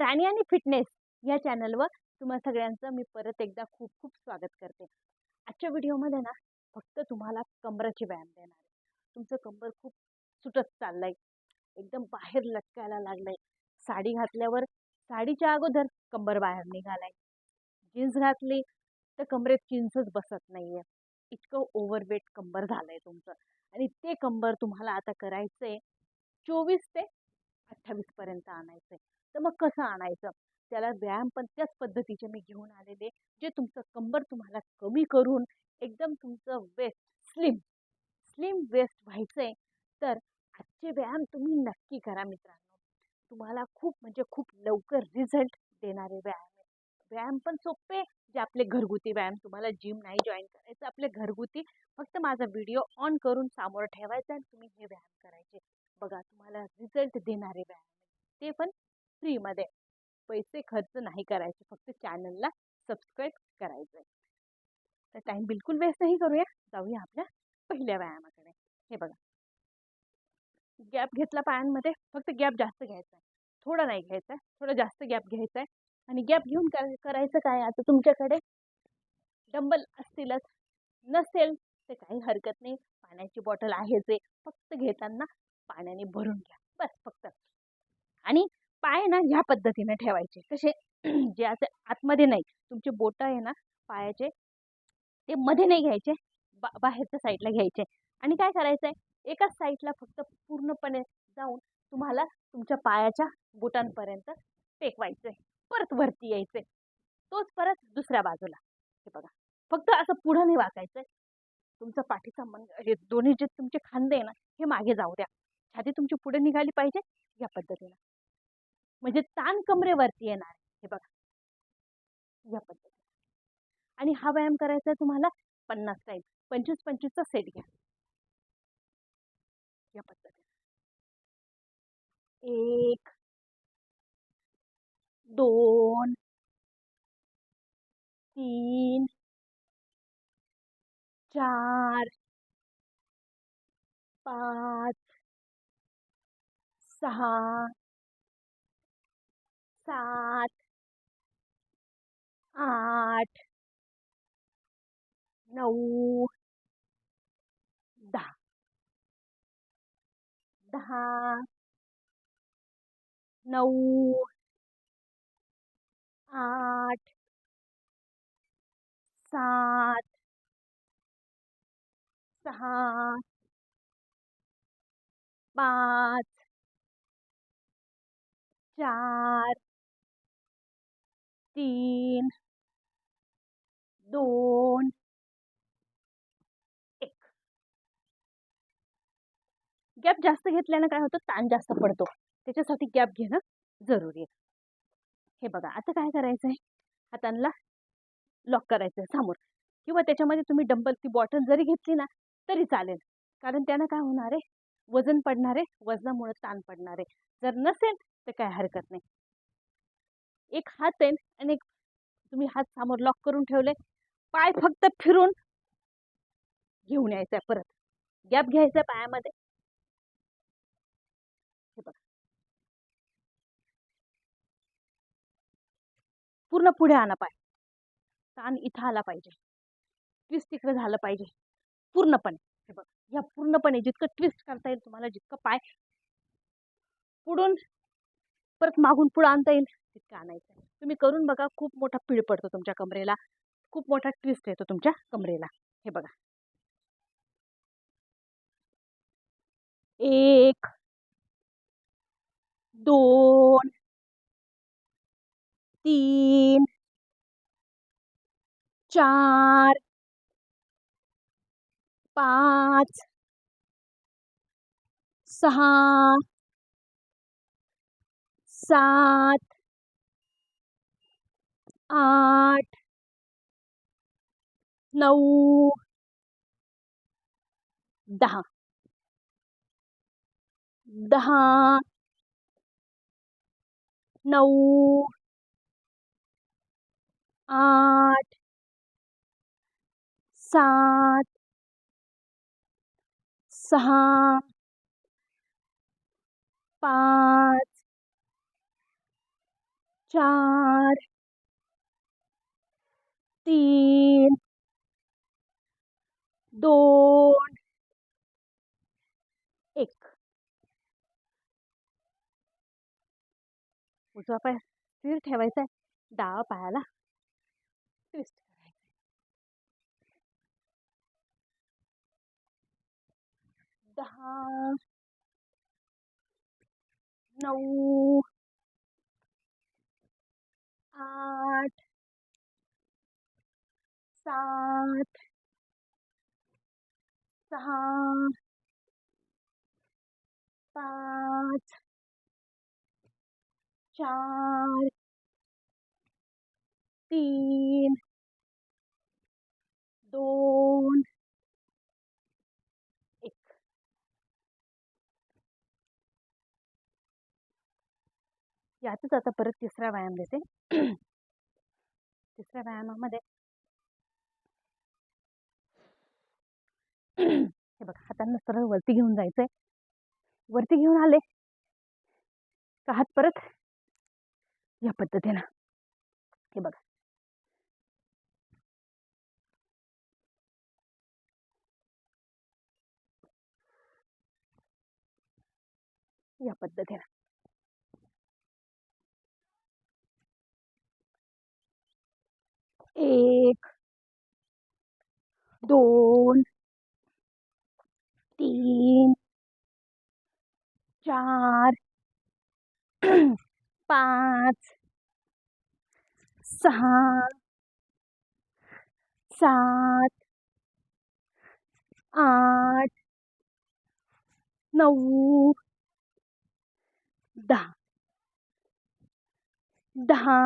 राणी आणि फिटनेस या चॅनलवर तुम्हा सगळ्यांचं मी परत एकदा खूप खूप स्वागत करते. आजच्या व्हिडिओमध्ये ना फक्त तुम्हाला कमराची व्यायाम देणार आहे. तुमचं कंबर खूप सुटत चाललंय. एकदम बाहेर लटकायला लागलंय. साडी घातल्यावर साडीच्या अगोदर कंबर बाहेर निघालाय. जीन्स घातली तर कमरेत जीन्सच बसत नाहीये. इतकं ओव्हरवेट कंबर झालंय तुमचं. आणि ते कंबर तुम्हाला आता करायचंय चोवीस ते अठ्ठावीस पर्यंत आणायचंय. तर मग कसं आणायचं? त्याला व्यायाम पण त्याच पद्धतीचे मी घेऊन आलेले जे तुमचं कंबर तुम्हाला कमी करून एकदम तुमचं वेस्ट स्लिम स्लिम वेस्ट व्हायचंय. तर आजचे व्यायाम तुम्ही नक्की करा मित्रांनो. तुम्हाला खूप म्हणजे खूप लवकर रिझल्ट देणारे व्यायाम आहेत. व्यायाम पण सोपे जे आपले घरगुती व्यायाम. तुम्हाला जिम नाही जॉईन करायचं आपले घरगुती. फक्त माझा व्हिडिओ ऑन करून समोर ठेवायचा आणि तुम्ही हे व्यायाम करायचे. बघा तुम्हाला रिझल्ट देणारे व्यायाम ते पण फ्रीमध्ये. पैसे खर्च नाही करायचे फक्त चॅनलला सबस्क्राईब करायचं आहे तर टाईम बिलकुल वेस्ट नाही करूया. जाऊया आपल्या पहिल्या व्यायामाकडे. हे बघा. गॅप घेतला पायांमध्ये. फक्त गॅप जास्त घ्यायचा आहे. थोडा नाही घ्यायचा आहे. थोडा जास्त गॅप घ्यायचा आहे. आणि गॅप घेऊन करायचं काय आता तुमच्याकडे डंबल असतीलच. नसेल तर काही हरकत नाही. पाण्याची बॉटल आहेच आहे फक्त घेताना पाण्याने भरून घ्या. बस फक्त. आणि पाय ना ह्या पद्धतीने ठेवायचे. कसे जे असे आतमध्ये नाही तुमचे बोटं आहे ना पायाचे ते मध्ये नाही घ्यायचे बा बाहेरच्या साईडला घ्यायचे. आणि काय करायचं आहे एकाच साईडला फक्त पूर्णपणे जाऊन तुम्हाला तुमच्या पायाच्या बोटांपर्यंत टेकवायचं आहे परत वरती यायचं आहे तोच परत दुसऱ्या बाजूला. हे बघा. फक्त असं पुढं नाही वाकायचं आहे तुमचा पाठीचा मन हे दोन्ही जे तुमचे खांदे आहे ना हे मागे जाऊ द्या. छाती तुमची पुढे निघाली पाहिजे या पद्धतीनं. म्हणजे ताण कमरेवरती येणार हे बघा. या पद्धती आणि हा व्यायाम करायचा आहे तुम्हाला पन्नास टाईम पंचवीस पंचवीसचा सेट घ्या. या पद्धतीने. एक दोन तीन चार पाच सहा सात आठ नऊ दहा। दहा नऊ आठ सात सहा पाच चार तीन दोन एक. गॅप जास्त घेतल्यानं काय होतं? ताण जास्त पडतो. त्याच्यासाठी गॅप घेणं जरुरी आहे. हे बघा आता काय करायचं आहे हातांना लॉक करायचं आहे समोर. किंवा त्याच्यामध्ये तुम्ही डंबल ती बॉटल जरी घेतली ना तरी चालेल. कारण त्यानं काय होणार आहे? वजन पडणार आहे. वजनामुळे ताण पडणार आहे. जर नसेल तर काय हरकत नाही. एक हात आहे आणि एक तुम्ही हात समोर लॉक करून ठेवले. पाय फक्त फिरून घेऊन यायचा परत. गॅप घ्यायचा पायामध्ये. हे बघा. पूर्ण पुढे आणा पाय. ताण इथं आला पाहिजे. ट्विस्ट तिकडे झालं पाहिजे. पूर्णपणे. हे बघा. या पूर्णपणे जितकं ट्विस्ट करता येईल तुम्हाला जितकं पाय पुढून परत मागून पुढं आणता येईल. तितकं आणायचं. आहे तुम्ही करून बघा खूप मोठा पीळ पडतो तुमच्या कमरेला. खूप मोठा ट्विस्ट येतो तुमच्या कमरेला. हे बघा. एक दोन तीन चार पाच सहा सात आठ। नऊ दहा। दहा। नऊ आठ। सात। सहा। पाच। चार। तीन दोन एक। उजवा पाय स्थिर ठेवायचा आहे डावा पायाला ट्विस्ट करायचं दहा नऊ आठ सात सहा पाच। चार। तीन। दोन। एक। यातच आता परत तिसरा व्यायाम देते. तिसऱ्या व्यायामामध्ये हे बघा हातांना सरळ वरती घेऊन जायचंय. वरती घेऊन आले का हात परत? या पद्धतीनं. हे बघा. या पद्धतीनं. एक दोन तीन चार पाच सहा सात आठ नऊ दहा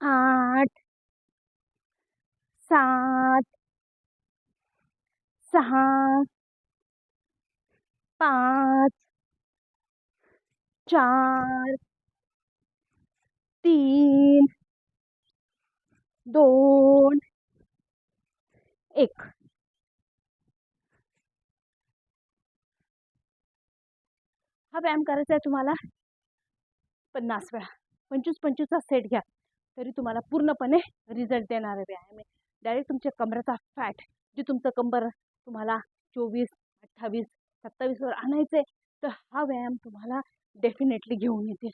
आठ सात सहा पाच चार तीन दोन एक. हा व्यायाम करायचा आहे तुम्हाला? पन्नास वेळा. पंचवीस पंचवीसचा सेट घ्या. तरी तुम्हाला पूर्णपणे रिझल्ट देणारा व्यायाम आहे. डायरेक्ट तुमच्या कमरेचा फॅट जे तुमचं कंबर तुम्हाला चोवीस अठ्ठावीस सत्तावीसवर आणायचं आहे तर हा व्यायाम तुम्हाला डेफिनेटली घेऊन येतील.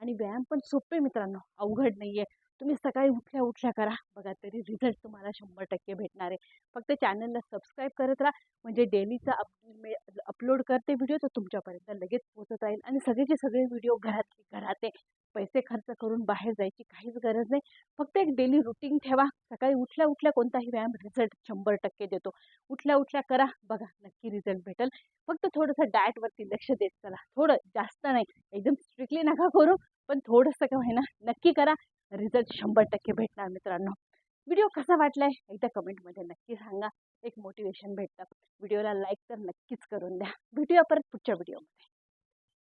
आणि व्यायाम पण सोपे मित्रांनो अवघड नाही आहे तुम्ही सकाळी उठल्या उठल्या करा बघा तरी रिझल्ट तुम्हाला शंभर टक्के भेटणार आहे. फक्त चॅनलला सबस्क्राईब करत राहा म्हणजे डेलीचा अप अपलोड करते व्हिडिओ तर तुमच्यापर्यंत लगेच पोचत राहील. आणि सगळेचे सगळे व्हिडिओ घरात घरात आहे. पैसे खर्च करून बाहेर जायची काहीच गरज नाही. फक्त एक डेली रुटीन ठेवा. सकाळी उठल्या उठल्या कोणताही व्यायाम रिझल्ट शंभर टक्के देतो. उठल्या उठल्या करा. बघा नक्की रिझल्ट भेटेल. फक्त थोडंसं डाएटवरती लक्ष देत चला. थोडं जास्त नाही. एकदम स्ट्रिक्टली नका करू. पण थोडंसं का ना नक्की करा. रिझल्ट शंभर टक्के भेटणार मित्रांनो. व्हिडिओ कसा वाटलाय? एकदा कमेंटमध्ये नक्की सांगा. एक मोटिवेशन भेटतं. व्हिडिओला लाईक तर नक्कीच करून द्या. भेटूया परत पुढच्या व्हिडिओमध्ये